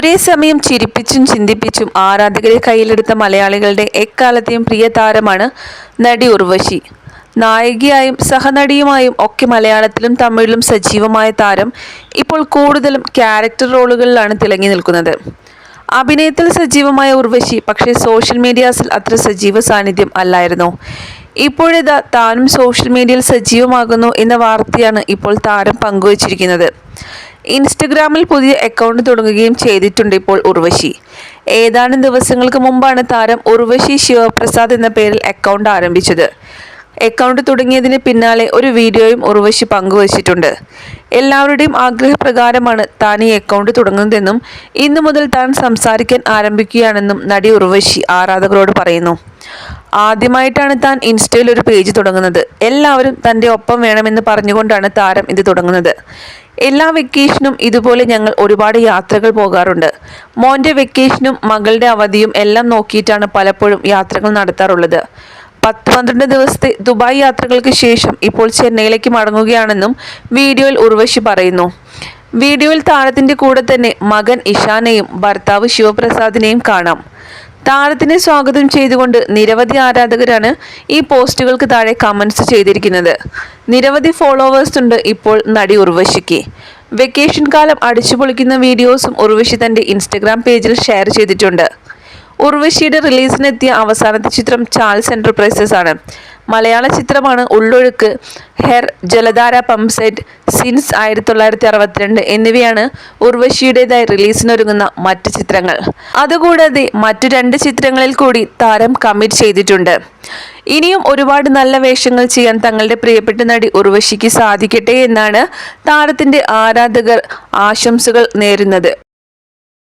ഒരേ സമയം ചിരിപ്പിച്ചും ചിന്തിപ്പിച്ചും ആരാധകരെ കയ്യിലെടുത്ത മലയാളികളുടെ എക്കാലത്തെയും പ്രിയ താരമാണ് നടി ഉർവശി. നായികയായും സഹനടിയുമായും ഒക്കെ മലയാളത്തിലും തമിഴിലും സജീവമായ താരം ഇപ്പോൾ കൂടുതലും ക്യാരക്ടർ റോളുകളിലാണ് തിളങ്ങി നിൽക്കുന്നത്. അഭിനയത്തിൽ സജീവമായ ഉർവശി പക്ഷേ സോഷ്യൽ മീഡിയാസിൽ അത്ര സജീവ സാന്നിധ്യം അല്ലായിരുന്നു. ഇപ്പോഴിതാ താനും സോഷ്യൽ മീഡിയയിൽ സജീവമാകുന്നു എന്ന വാർത്തയാണ് ഇപ്പോൾ താരം പങ്കുവച്ചിരിക്കുന്നത്. ഇൻസ്റ്റഗ്രാമിൽ പുതിയ അക്കൗണ്ട് തുടങ്ങുകയും ചെയ്തിട്ടുണ്ട് ഇപ്പോൾ ഉർവശി. ഏതാനും ദിവസങ്ങൾക്ക് മുമ്പാണ് താരം ഉർവശി ശിവപ്രസാദ് എന്ന പേരിൽ അക്കൗണ്ട് ആരംഭിച്ചത്. അക്കൗണ്ട് തുടങ്ങിയതിന് പിന്നാലെ ഒരു വീഡിയോയും ഉർവശി പങ്കുവച്ചിട്ടുണ്ട്. എല്ലാവരുടെയും ആഗ്രഹപ്രകാരമാണ് താൻ ഈ അക്കൗണ്ട് തുടങ്ങുന്നതെന്നും ഇന്നു മുതൽ താൻ സംസാരിക്കാൻ ആരംഭിക്കുകയാണെന്നും നടി ഉർവശി ആരാധകരോട് പറയുന്നു. ആദ്യമായിട്ടാണ് താൻ ഇൻസ്റ്റയിൽ ഒരു പേജ് തുടങ്ങുന്നത്. എല്ലാവരും തന്റെ ഒപ്പം വേണമെന്ന് പറഞ്ഞുകൊണ്ടാണ് താരം ഇത് തുടങ്ങുന്നത്. എല്ലാ വെക്കേഷനും ഇതുപോലെ ഞങ്ങൾ ഒരുപാട് യാത്രകൾ പോകാറുണ്ട്. മോന്റെ വെക്കേഷനും മകളുടെ അവധിയും എല്ലാം നോക്കിയിട്ടാണ് പലപ്പോഴും യാത്രകൾ നടത്താറുള്ളത്. പത്ത് പന്ത്രണ്ട് ദിവസത്തെ ദുബായ് യാത്രകൾക്ക് ശേഷം ഇപ്പോൾ ചെന്നൈയിലേക്ക് മടങ്ങുകയാണെന്നും വീഡിയോയിൽ ഉർവശി പറയുന്നു. വീഡിയോയിൽ താരത്തിന്റെ കൂടെ തന്നെ മകൻ ഇഷാനെയും ഭർത്താവ് ശിവപ്രസാദിനെയും കാണാം. താരത്തിനെ സ്വാഗതം ചെയ്തുകൊണ്ട് നിരവധി ആരാധകരാണ് ഈ പോസ്റ്റുകൾക്ക് താഴെ കമൻസ് ചെയ്തിരിക്കുന്നത്. നിരവധി ഫോളോവേഴ്സ് ഉണ്ട് ഇപ്പോൾ നടി ഉർവശിക്ക്. വെക്കേഷൻ കാലം അടിച്ചുപൊളിക്കുന്ന വീഡിയോസും ഉർവശി തന്റെ ഇൻസ്റ്റഗ്രാം പേജിൽ ഷെയർ ചെയ്തിട്ടുണ്ട്. ഉർവശിയുടെ റിലീസിനെത്തിയ അവസാനത്തെ ചിത്രം ചാൾസ് എന്റർപ്രൈസസ് ആണ്. മലയാള ചിത്രമാണ് Ullozhukku Her Jaladhara pump set since ആയിരത്തി തൊള്ളായിരത്തി അറുപത്തിരണ്ട് എന്നിവയാണ് ഉർവശിയുടേതായി റിലീസിനൊരുങ്ങുന്ന മറ്റ് ചിത്രങ്ങൾ. അതുകൂടാതെ മറ്റു രണ്ട് ചിത്രങ്ങളിൽ കൂടി താരം കമ്മിറ്റ് ചെയ്തിട്ടുണ്ട്. ഇനിയും ഒരുപാട് നല്ല വേഷങ്ങൾ ചെയ്യാൻ തങ്ങളുടെ പ്രിയപ്പെട്ട നടി ഉർവശിക്ക് സാധിക്കട്ടെ എന്നാണ് താരത്തിന്റെ ആരാധകർ ആശംസകൾ നേരുന്നത്.